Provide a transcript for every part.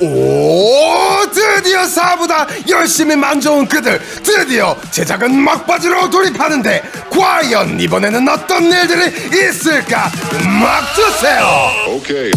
오 드디어 사보다 열심히 만져온 그들. 드디어 제작은 막바지로 돌입하는데 과연 이번에는 어떤 일들이 있을까? 음악 주세요. Okay.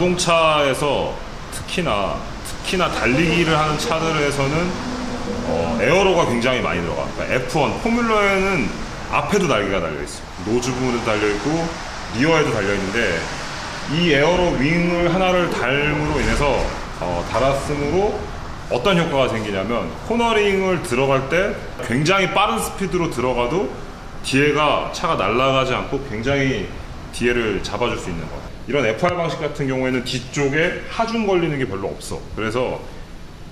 자동차에서 특히나 특히나 달리기를 하는 차들에서는 어, 에어로가 굉장히 많이 들어가. 그러니까 F1 포뮬러에는 앞에도 날개가 달려 있어. 노즈 부분에도 달려 있고 리어에도 달려 있는데 이 에어로 윙을 하나를 달므로 인해서 어, 달았으므로 어떤 효과가 생기냐면 코너링을 들어갈 때 굉장히 빠른 스피드로 들어가도 뒤에가 차가 날아가지 않고 굉장히 뒤에를 잡아줄 수 있는 거. 이런 FR 방식 같은 경우에는 뒤쪽에 하중 걸리는 게 별로 없어. 그래서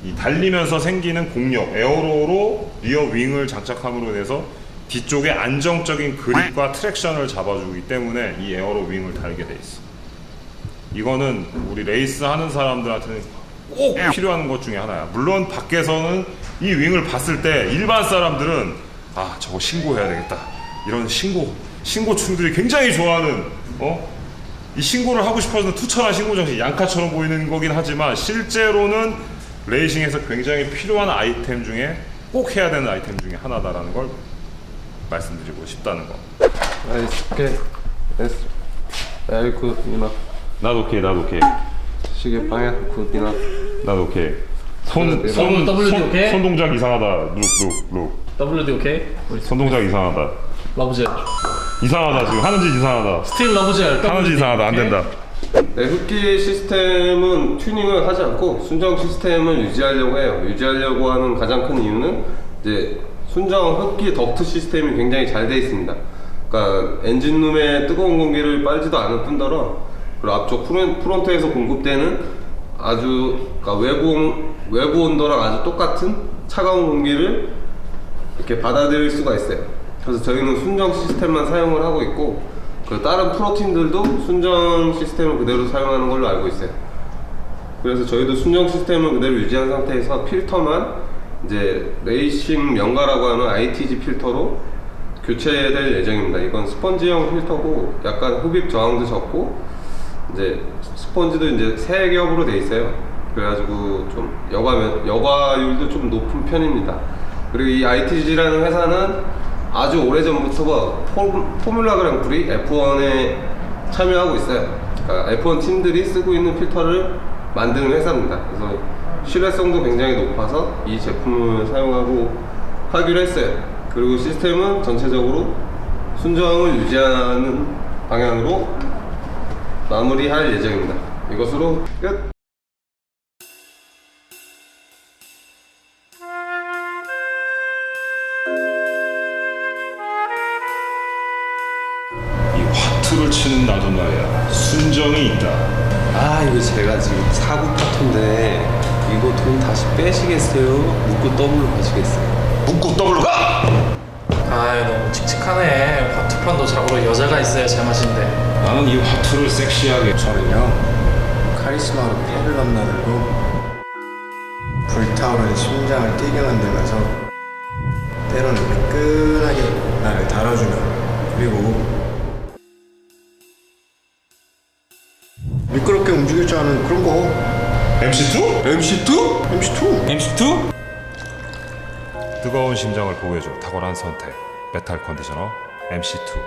이 달리면서 생기는 공력, 에어로로 리어 윙을 장착함으로 인해서 뒤쪽에 안정적인 그립과 트랙션을 잡아주기 때문에 이 에어로 윙을 달게 돼 있어. 이거는 우리 레이스 하는 사람들한테는 꼭 필요한 것 중에 하나야. 물론 밖에서는 이 윙을 봤을 때 일반 사람들은 아 저거 신고해야 되겠다. 이런 신고 신고충들이 굉장히 좋아하는 어? 이 신고를 하고 싶어서 투철한 신고 정신 양카처럼 보이는 거긴 하지만 실제로는 레이싱에서 굉장히 필요한 아이템 중에 꼭 해야 되는 아이템 중에 하나다라는 걸 말씀드리고 싶다는 거. Very good enough. 나도 오케이, 나도 오케이, 시계 방향 good enough. 나도 오케이. 손, 손, WD 손, 오케이? 손 동작 이상하다. 룩, 룩, 룩. WD 오케이? 손 동작 이상하다. 러브젤 이상하다 지금 하는 짓 이상하다. 스틸 러브젤 하는 짓 이상하다 안 된다. 네, 흡기 시스템은 튜닝을 하지 않고 순정 시스템을 유지하려고 해요. 유지하려고 하는 가장 큰 이유는 이제 순정 흡기 덕트 시스템이 굉장히 잘 돼 있습니다. 그러니까 엔진룸에 뜨거운 공기를 빨지도 않을 뿐더러 그리고 앞쪽 프론, 프론트에서 공급되는 아주 그러니까 외부 온- 외부 온도랑 아주 똑같은 차가운 공기를 이렇게 받아들일 수가 있어요. 그래서 저희는 순정 시스템만 사용을 하고 있고 그 다른 프로팀들도 순정 시스템을 그대로 사용하는 걸로 알고 있어요. 그래서 저희도 순정 시스템을 그대로 유지한 상태에서 필터만 이제 레이싱 명가라고 하는 ITG 필터로 교체될 예정입니다. 이건 스펀지형 필터고 약간 흡입 저항도 적고 이제 스펀지도 이제 세 겹으로 돼 있어요. 그래가지고 좀 여과 여과율도 좀 높은 편입니다. 그리고 이 ITG라는 회사는 아주 오래 전부터 포뮬라 그랑프리 F1에 참여하고 있어요. 그러니까 F1 팀들이 쓰고 있는 필터를 만드는 회사입니다. 그래서 신뢰성도 굉장히 높아서 이 제품을 사용하고 하기로 했어요. 그리고 시스템은 전체적으로 순정을 유지하는 방향으로 마무리할 예정입니다. 이것으로 끝! 순정이 있다. 아 이거 제가 지금 사고 파토인데 이거 돈 다시 빼시겠어요? 묶고 더블로 가시겠어요? 묶고 더블로 가. 아 너무 칙칙하네 화투판도 자고로 여자가 있어야 제맛인데 나는 이 화투를 섹시하게. 저는요 카리스마로 폐를 넘나들고 불타오르는 심장을 뛰게 만들면서 때로는 매끈하게 나를 달아주는 그리고 미끄럽게 움직일 줄 아는 그런 거 MC2? MC2? MC2? MC2? 뜨거운 심장을 보호해줘 탁월한 선택 메탈 컨디셔너 MC2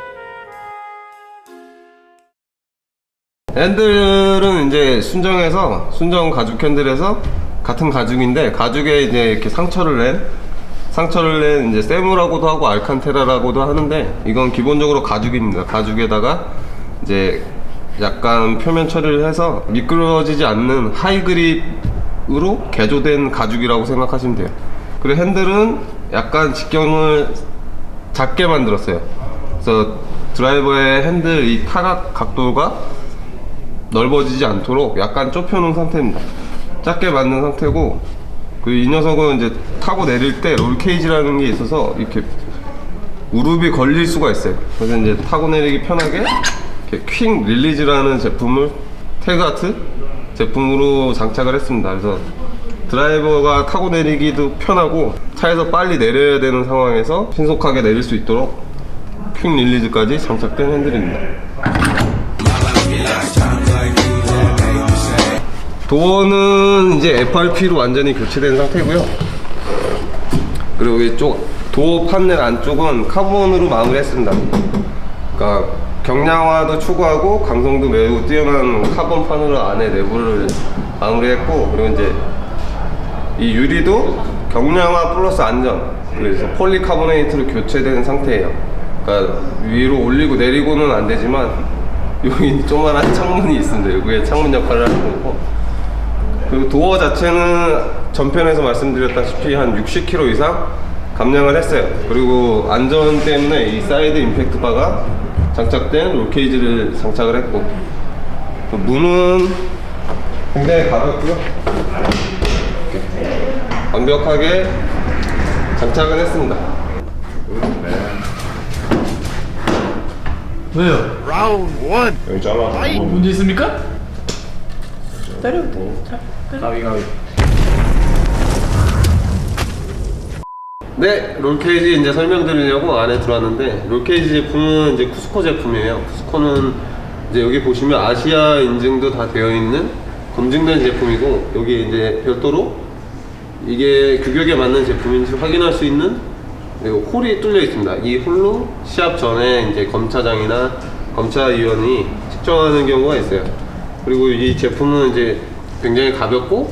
핸들은 이제 순정해서 순정 가죽 핸들에서 같은 가죽인데 가죽에 이제 이렇게 상처를 낸 상처를 낸 이제 세무라고도 하고 알칸테라라고도 하는데 이건 기본적으로 가죽입니다. 가죽에다가 이제 약간 표면 처리를 해서 미끄러지지 않는 하이그립으로 개조된 가죽이라고 생각하시면 돼요. 그리고 핸들은 약간 직경을 작게 만들었어요. 그래서 드라이버의 핸들 이 타각 각도가 넓어지지 않도록 약간 좁혀놓은 상태입니다. 작게 만든 상태고 그이 녀석은 이제 타고 내릴 때 롤 케이지라는 게 있어서 이렇게 무릎이 걸릴 수가 있어요. 그래서 이제 타고 내리기 편하게 퀵 릴리즈라는 제품을 태그아트 제품으로 장착을 했습니다. 그래서 드라이버가 타고 내리기도 편하고 차에서 빨리 내려야 되는 상황에서 신속하게 내릴 수 있도록 퀵 릴리즈까지 장착된 핸들입니다. 도어는 이제 FRP로 완전히 교체된 상태고요. 그리고 이쪽 도어 판넬 안쪽은 카본으로 마무리했습니다. 그러니까 경량화도 추구하고 강성도 매우 뛰어난 카본 판으로 안에 내부를 마무리했고 그리고 이제 이 유리도 경량화 플러스 안전 그래서 폴리카보네이트로 교체된 상태예요. 그러니까 위로 올리고 내리고는 안 되지만 여기 조그만한 창문이 있습니다. 여기에 창문 역할을 하는 거고 그리고 도어 자체는 전편에서 말씀드렸다시피 한 60kg 이상 감량을 했어요. 그리고 안전 때문에 이 사이드 임팩트 바가 장착된 롤케이지를 장착을 했고 그 문은 굉장히 가볍고요. 이렇게 완벽하게 장착을 했습니다. 왜요? 여기 잘라. 뭐 문제 있습니까? 때려. 가위 가위. 네, 롤케이지 이제 설명드리려고 안에 들어왔는데 롤케이지 제품은 이제 쿠스코 제품이에요. 쿠스코는 이제 여기 보시면 아시아 인증도 다 되어 있는 검증된 제품이고 여기 이제 별도로 이게 규격에 맞는 제품인지 확인할 수 있는 네, 홀이 뚫려 있습니다. 이 홀로 시합 전에 이제 검차장이나 검차위원이 측정하는 경우가 있어요. 그리고 이 제품은 이제 굉장히 가볍고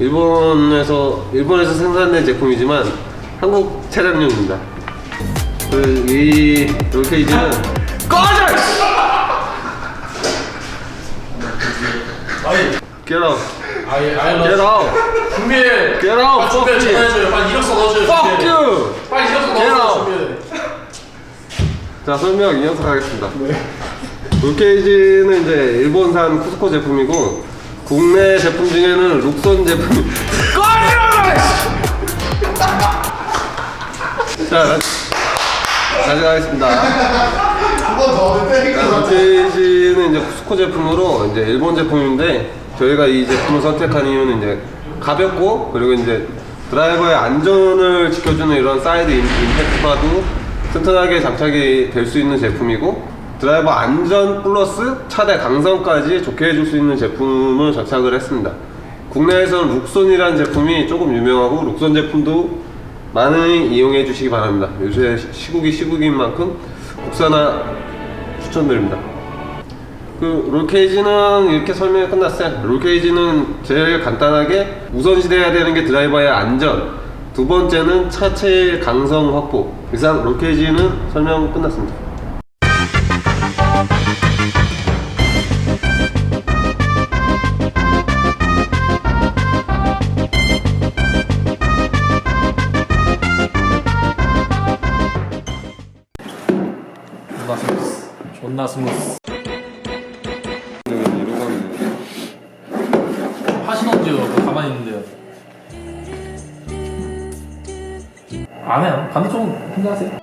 일본에서 일본에서 생산된 제품이지만 한국 차량용입니다. 그이 롤케이지는 꺼져! Get out! 아이 아이 Get 너 out! 준비해. Get out! 빨리 준비해. Fuck you! 전화해줘요. 빨리 이력서 넣어줘요. Fuck 준비해. you! 빨리 이력서 Get 넣어줘요. out. 준비해. 자 설명 이어서 가겠습니다. 롤케이지는 이제 일본산 쿠스코 제품이고 국내 제품 중에는 룩선 제품. 자 다시 가겠습니다. 롤케이지는 이제 쿠스코 제품으로 이제 일본 제품인데 저희가 이 제품을 선택한 이유는 이제 가볍고 그리고 이제 드라이버의 안전을 지켜주는 이런 사이드 임- 임팩트 바도 튼튼하게 장착이 될 수 있는 제품이고 드라이버 안전 플러스 차대 강성까지 좋게 해줄 수 있는 제품을 장착을 했습니다. 국내에서는 룩손이라는 제품이 조금 유명하고 룩손 제품도 많이 이용해 주시기 바랍니다. 요새 시국이 시국인 만큼 국산화 추천드립니다. 그 롤케이지는 이렇게 설명이 끝났어요. 롤케이지는 제일 간단하게 우선시돼야 되는 게 드라이버의 안전. 두 번째는 차체의 강성 확보. 이상 롤케이지는 설명 끝났습니다. 존나 스무스. 하시던지요. 뭐 가만히 있는데요. 안 해요. 반대쪽은 혼자 하세요.